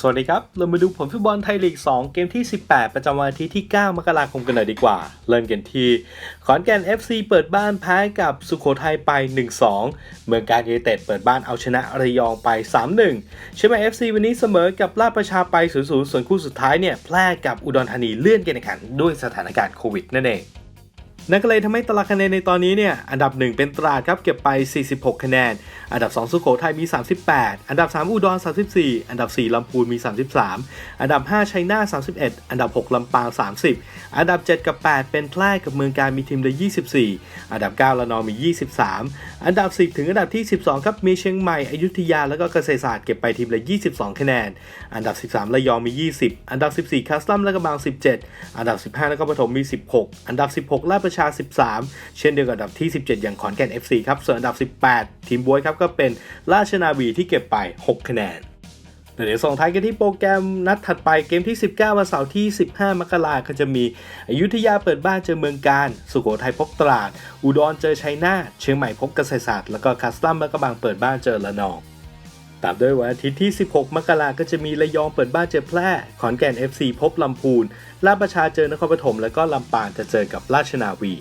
สวัสดีครับ เรามาดูผลฟุตบอลไทยลีก 2 เกมที่ 18 ประจำวันอาทิตย์ที่ 9 มกราคมกันเลยดีกว่า เริ่มกันที่ขอนแก่น FC เปิดบ้านแพ้กับสุโขทัยไป 1-2 เมืองการยูไนเต็ดเปิดบ้านเอาชนะระยองไป 3-1เชียงใหม่ FC วันนี้เสมอกับราชประชาไป 0-0 ส่วนคู่สุดท้ายเนี่ยแพร่กับอุดรธานีเลื่อนการแข่งขันด้วยสถานการณ์โควิดนั่นเอง นั่นก็เลยทำให้ตารางคะแนนในตอนนี้เนี่ยอันดับ 1 เป็นตราดครับเก็บไป 46 คะแนน อันดับ 2 สุโขทัยมี 38 อันดับ 3 อุดร 34 อันดับ 4ลำพูนมี 33 อันดับ 5 ชัยนาท31 อันดับ 6ลำปาง 30 อันดับ 7 กับ 8 เป็นแพร่กับเมืองการมีทีมละ 24 อันดับ 9ละนองมี 23 อันดับ 10 ถึงอันดับที่ 12 ครับมีเชียงใหม่อยุธยาแล้วก็เกษตรศาสตร์เก็บไปทีมละ 22 คะแนน อันดับ 13ระยองมี 20 อันดับ 14คัสตัมและกระบัง 17 อันดับ 15นครปฐมมี 16 อันดับ 16ราชประชา 13 เช่นเดียวกับอันดับที่ 17 อย่างขอนแก่น FC ครับ ส่วนอันดับ 18 ทีมบวยครับก็เป็นราชนาวีที่เก็บไป 6 คะแนนเดี๋ยวส่งท้ายกันที่โปรแกรมนัดถัดไปเกมที่ 19 วันเสาร์ที่ 15 มกราคมก็จะมีอยุธยาเปิดบ้านเจอเมืองการ สุโขทัยพบตราด อุดรเจอชัยนาทเชียงใหม่พบเกษตรศาสตร์แล้วก็คัสตัมและก็บางเปิดบ้านเจอละนอง ตามด้วยวันอาทิตย์ที่ 16 มกราคมก็จะมีระยองเปิดบ้านเจอแพร่ ขอนแก่น FC พบลำพูนลาดประชาเจอนครปฐม แล้วก็ลำปางจะเจอกับราชนาวี